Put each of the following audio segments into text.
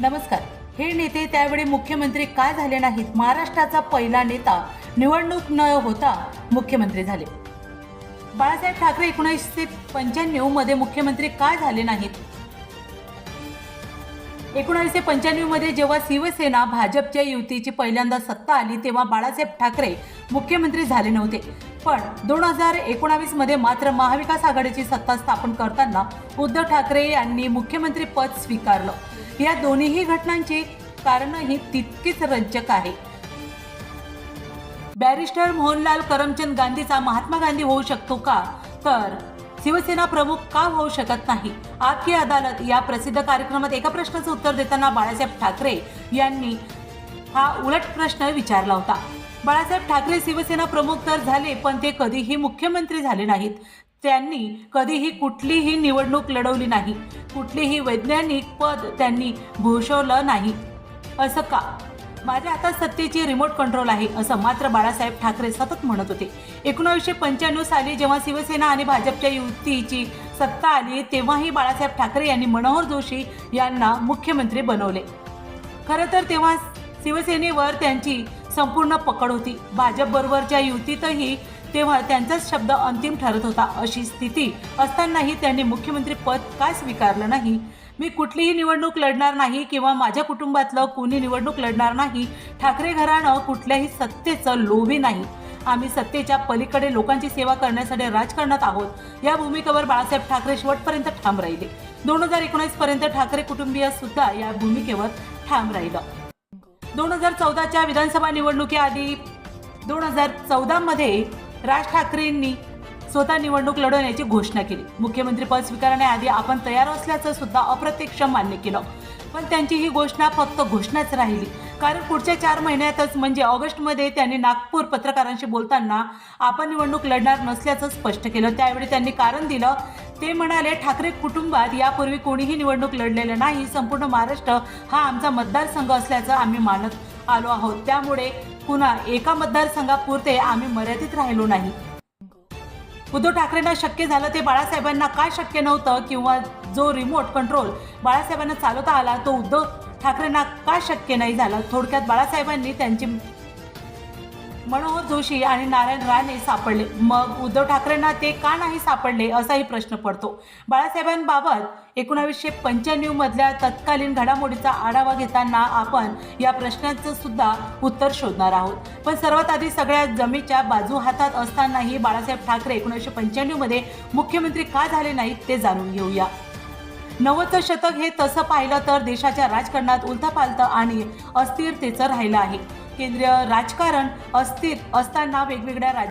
नमस्कार. हे नेते त्यावेळी मुख्यमंत्री काय झाले नाहीत? महाराष्ट्राचा पहिला नेता निवडणूक न होता मुख्यमंत्री झाले. बाळासाहेब ठाकरे एकोणीसशे पंच्याण्णवमध्ये मुख्यमंत्री काय झाले नाहीत? एकोणीसशे पंच्याण्णवमध्ये जेव्हा शिवसेना भाजपच्या युतीची पहिल्यांदा सत्ता आली तेव्हा बाळासाहेब ठाकरे मुख्यमंत्री झाले नव्हते. पण दोन हजार एकोणावीसमध्ये मात्र महाविकास आघाडीची सत्ता स्थापन करताना उद्धव ठाकरे यांनी मुख्यमंत्री पद स्वीकारलं. या दोन्हीही घटनांची कारणंही तितकीच रंजक आहे. बॅरिस्टर मोहनलाल करमचंद गांधीचा महात्मा गांधी होऊ शकतो का? तर शिवसेना प्रमुख का होऊ शकत नाही? आपकी अदालत या प्रसिद्ध कार्यक्रमात एका प्रश्नाचं उत्तर देताना बाळासाहेब ठाकरे यांनी हा उलट प्रश्न विचारला होता. बाळासाहेब ठाकरे शिवसेना प्रमुख तर झाले पण ते कधीही मुख्यमंत्री झाले नाहीत. त्यांनी कधीही कुठलीही निवडणूक लढवली नाही. कुठलीही वैज्ञानिक पद त्यांनी भूषवलं नाही. असं का? माझ्या हातात सत्तेची रिमोट कंट्रोल आहे असं मात्र बाळासाहेब ठाकरे सतत म्हणत होते. एकोणीसशे पंच्याण्णव साली जेव्हा शिवसेना आणि भाजपच्या युतीची सत्ता आली तेव्हाही बाळासाहेब ठाकरे यांनी मनोहर जोशी यांना मुख्यमंत्री बनवले. खरं तर तेव्हा शिवसेनेवर त्यांची संपूर्ण पकड होती. भाजपबरोबरच्या युतीतही तेव्हा त्यांचाच शब्द अंतिम ठरत होता अशी स्थिती असतानाही त्यांनी मुख्यमंत्री पद काय स्वीकारलं नाही? मी कुठलीही निवडणूक लढणार नाही किंवा माझ्या कुटुंबातलं कोणी निवडणूक लढणार नाही ठाकरे घराणं कुठल्याही सत्तेचं लोभी नाही. आम्ही सत्तेच्या पलीकडे लोकांची सेवा करण्यासाठी राजकारणात आहोत. या भूमिकेवर बाळासाहेब ठाकरे शेवटपर्यंत ठाम राहिले. दोन हजार एकोणीस पर्यंत ठाकरे कुटुंबीय सुद्धा या भूमिकेवर ठाम राहिलं. दोन हजार चौदाच्या विधानसभा निवडणुकीआधी दोन हजार चौदामध्ये राज ठाकरेंनी स्वतः निवडणूक लढवण्याची घोषणा केली. मुख्यमंत्री पद स्वीकारण्याआधी आपण तयार असल्याचं सुद्धा अप्रत्यक्ष मान्य केलं. पण त्यांची ही घोषणा फक्त घोषणाच राहिली. कारण पुढच्या चार महिन्यातच म्हणजे ऑगस्टमध्ये त्यांनी नागपूर पत्रकारांशी बोलताना आपण निवडणूक लढणार नसल्याचं स्पष्ट केलं. त्यावेळी त्यांनी कारण दिलं. ते म्हणाले ठाकरे कुटुंबात यापूर्वी कोणीही निवडणूक लढलेलं नाही. संपूर्ण महाराष्ट्र हा आमचा मतदारसंघ असल्याचं आम्ही मानत आलो आहोत. त्यामुळे पुन्हा एका मतदारसंघापुरते आम्ही मर्यादित राहिलो नाही. उद्धव ठाकरेंना शक्य झालं ते बाळासाहेबांना का शक्य नव्हतं किंवा जो रिमोट कंट्रोल बाळासाहेबांना चालवता आला तो उद्धव ठाकरेंना का शक्य नाही झाला? थोडक्यात बाळासाहेबांनी त्यांची मनोहर जोशी आणि नारायण राणे सापडले. मग उद्धव ठाकरेंना ते का नाही सापडले असाही प्रश्न पडतो. बाळासाहेबांबाबत एकोणावीसशे पंच्याण्णव मधल्या तत्कालीन घडामोडीचा आढावा घेताना आपण या प्रश्नाचं सुद्धा उत्तर शोधणार आहोत. पण सर्वात आधी सगळ्या जमीच्या बाजू हातात असतानाही बाळासाहेब ठाकरे एकोणीसशे पंच्याण्णवमध्ये मुख्यमंत्री का झाले नाहीत ते जाणून घेऊया. नव्वदचं शतक हे तसं पाहिलं तर देशाच्या राजकारणात उलथापालथं आणि अस्थिरतेचं राहिलं आहे. केंद्रीय राजकारण अस्थिर असताना वेगवेगळ्या राज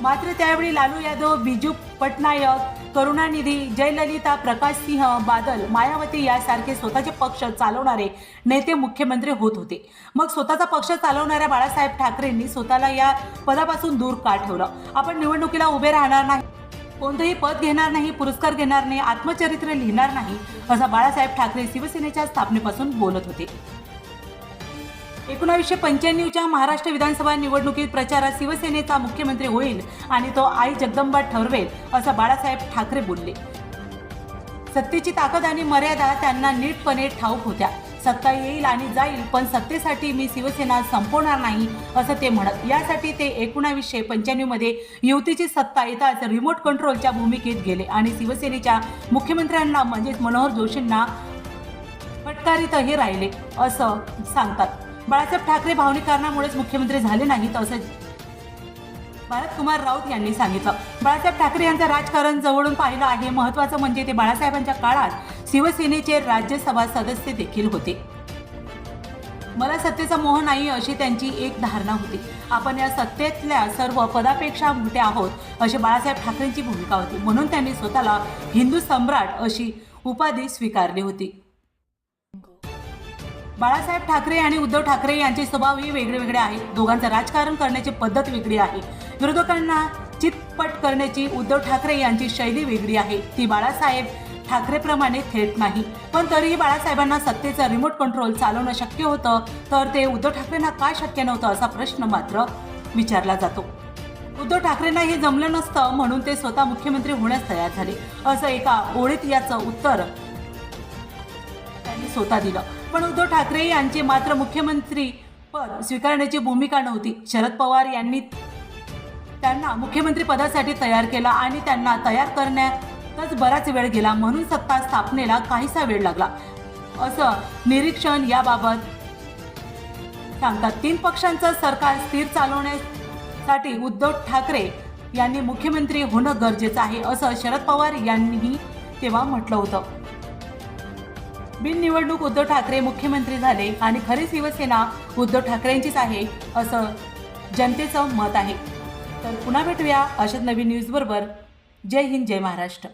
मात्र त्यावेळी लालू यादव बिजू पटनायक करुणानिधी जयललिता प्रकाश सिंह बादल मायावती यासारखे स्वतःचे पक्ष चालवणारे नेते मुख्यमंत्री होत होते. मग स्वतःचा पक्ष चालवणाऱ्या बाळासाहेब ठाकरेंनी स्वतःला या पदापासून दूर का ठेवलं? आपण निवडणुकीला उभे राहणार नाही. कोणतंही पद घेणार नाही पुरस्कार घेणार नाही आत्मचरित्र लिहिणार नाही असं बाळासाहेब ठाकरे शिवसेनेच्या स्थापनेपासून बोलत होते. एकोणावीसशे पंच्याण्णवच्या महाराष्ट्र विधानसभा निवडणुकीत प्रचारात शिवसेनेचा मुख्यमंत्री होईल आणि तो आई जगदंबा ठरवेल असं बाळासाहेब ठाकरे बोलले. सत्तेची ताकद आणि मर्यादा त्यांना नीटपणे ठाऊक होत्या. सत्ता येईल आणि जाईल पण सत्तेसाठी मी शिवसेना संपवणार नाही असं ते म्हणत. यासाठी ते एकोणावीसशे पंच्याण्णवमध्ये युतीची सत्ता येताच रिमोट कंट्रोलच्या भूमिकेत गेले आणि शिवसेनेच्या मुख्यमंत्र्यांना म्हणजेच मनोहर जोशींना फटकारीतही राहिले असं सांगतात. बाळासाहेब ठाकरे भावनिक कारणामुळेच मुख्यमंत्री झाले नाहीत असं भारतकुमार राऊत यांनी सांगितलं. बाळासाहेब ठाकरे यांचं राजकारण जवळून पाहिलं आहे. महत्वाचं म्हणजे ते बाळासाहेबांच्या काळात शिवसेनेचे राज्यसभा सदस्य देखील होते. मला सत्तेचा मोह नाही अशी त्यांची एक धारणा होती. आपण या सत्तेतल्या सर्व पदापेक्षा मोठे आहोत अशी बाळासाहेब ठाकरेंची भूमिका होती. म्हणून त्यांनी स्वतःला हिंदू सम्राट अशी उपाधी स्वीकारली होती. बाळासाहेब ठाकरे आणि उद्धव ठाकरे यांचे स्वभावही वेगळे वेगळे आहेत. दोघांचं राजकारण करण्याची पद्धत वेगळी आहे. विरोधकांना चितपट करण्याची उद्धव ठाकरे यांची शैली वेगळी आहे. ती बाळासाहेब ठाकरेप्रमाणे थेट नाही. पण तरीही बाळासाहेबांना सत्तेचं रिमोट कंट्रोल चालवणं शक्य होतं तर ते उद्धव ठाकरेंना का शक्य नव्हतं असा प्रश्न मात्र विचारला जातो. उद्धव ठाकरेंना हे जमलं नसतं म्हणून ते स्वतः मुख्यमंत्री होण्यास तयार झाले. असं एका ओळीत याचं उत्तर त्यांनी स्वतः दिलं. पण उद्धव ठाकरे यांची मात्र मुख्यमंत्री पद स्वीकारण्याची भूमिका नव्हती. शरद पवार यांनी त्यांना मुख्यमंत्री पदासाठी तयार केला आणि त्यांना तयार करण्यातच बराच वेळ गेला. म्हणून सत्ता स्थापनेला काहीसा वेळ लागला. असं निरीक्षण याबाबत सांगतात. तीन पक्षांचं सरकार स्थिर चालवण्यासाठी उद्धव ठाकरे यांनी मुख्यमंत्री होणं गरजेचं आहे असं शरद पवार यांनीही तेव्हा म्हटलं होतं. बिननिवडणूक उद्धव ठाकरे मुख्यमंत्री झाले आणि खरी शिवसेना उद्धव ठाकरेंचीच आहे असं जनतेचं मत आहे. तर पुन्हा भेटूया अशाच नवीन न्यूजबरोबर जय हिंद जय महाराष्ट्र.